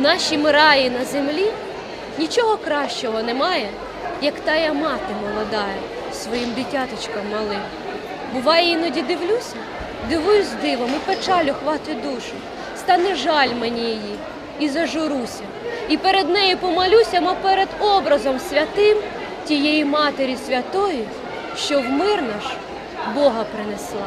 В нашім раї на землі нічого кращого немає, як тая мати молодая своїм дитяточкам малим. Буває, іноді дивлюся, дивуюсь дивом, і печалю хвати душу. Стане жаль мені її, і зажуруся, і перед нею помолюся, мо перед образом святим тієї матері святої, що в мир наш Бога принесла.